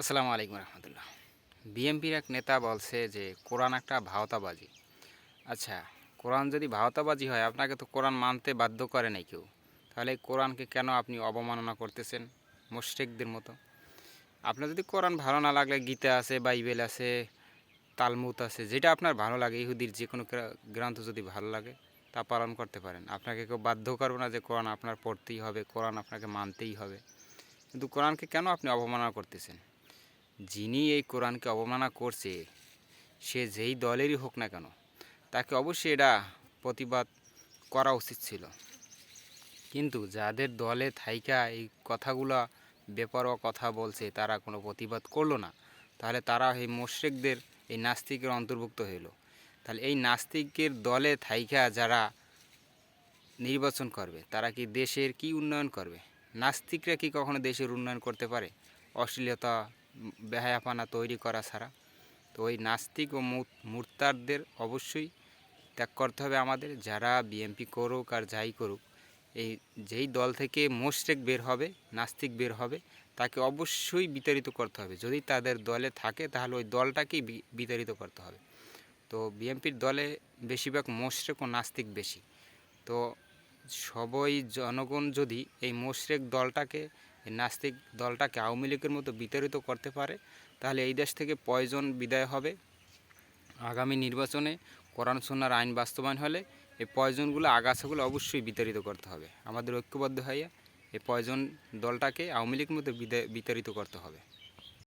আসসালামু আলাইকুম রহমতুল্লাহ। বিএমপির এক নেতা বলছে যে, কোরআন একটা ভাওতাবাজি। আচ্ছা কোরআন যদি ভাওতাবাজি হয়, আপনাকে তো কোরআন মানতে বাধ্য করে নাই কেউ। তাহলে কোরআনকে কেন আপনি অবমাননা করতেছেন মুশরিকদের মতো? আপনার যদি কোরআন ভালো না লাগলে গীতা আছে, বাইবেল আছে তালমুত আছে, যেটা আপনার ভালো লাগে, ইহুদির যে কোনো গ্রন্থ যদি ভালো লাগে, তা পালন করতে পারেন। আপনাকে কেউ বাধ্য করবে না যে, কোরআন আপনার পড়তেই হবে, কোরআন আপনাকে মানতেই হবে। কিন্তু কোরআনকে কেন আপনি অবমাননা করতেছেন? যিনি এই কোরআনকে অবমাননা করছে, সে যেই দলেরই হোক না কেন, তাকে অবশ্যই এটা প্রতিবাদ করা উচিত ছিল। কিন্তু যাদের দলে থাইকা এই কথাগুলা বেপরোয়া কথা বলছে, তারা কোনো প্রতিবাদ করল না। তাহলে তারা এই মোশরেকদের, এই নাস্তিকের অন্তর্ভুক্ত হইল। তাহলে এই নাস্তিকের দলে থাইকা যারা নির্বাচন করবে, তারা কি দেশের কি উন্নয়ন করবে? নাস্তিকরা কি কখনো দেশের উন্নয়ন করতে পারে? অশ্লীলতা বেহায়াপানা তৈরি করা ছাড়া। তো ওই নাস্তিক ও মূর্তারদের অবশ্যই ত্যাগ করতে হবে আমাদের, যারা বিএমপি করুক আর যাই করুক। এই যেই দল থেকে মোশরেক বের হবে, নাস্তিক বের হবে, তাকে অবশ্যই বিতাড়িত করতে হবে। যদি তাদের দলে থাকে, তাহলে ওই দলটাকেই বিতাড়িত করতে হবে। তো বিএমপির দলে বেশিরভাগ মোশরেক ও নাস্তিক বেশি। তো সবই জনগণ যদি এই মোশরেক দলটাকে এই নাস্তিক দলটাকে আওয়ামী লীগের মতো বিতাড়িত করতে পারে, তাহলে এই দেশ থেকে পয়জন বিদায় হবে। আগামী নির্বাচনে কোরআন সন্ন্যার আইন বাস্তবায়ন হলে এই পয়জনগুলো, আগাছাগুলো অবশ্যই বিতাড়িত করতে হবে। আমাদের ঐক্যবদ্ধ হইয়া এই পয়জন দলটাকে আওয়ামী লীগের মতো বিতাড়িত করতে হবে।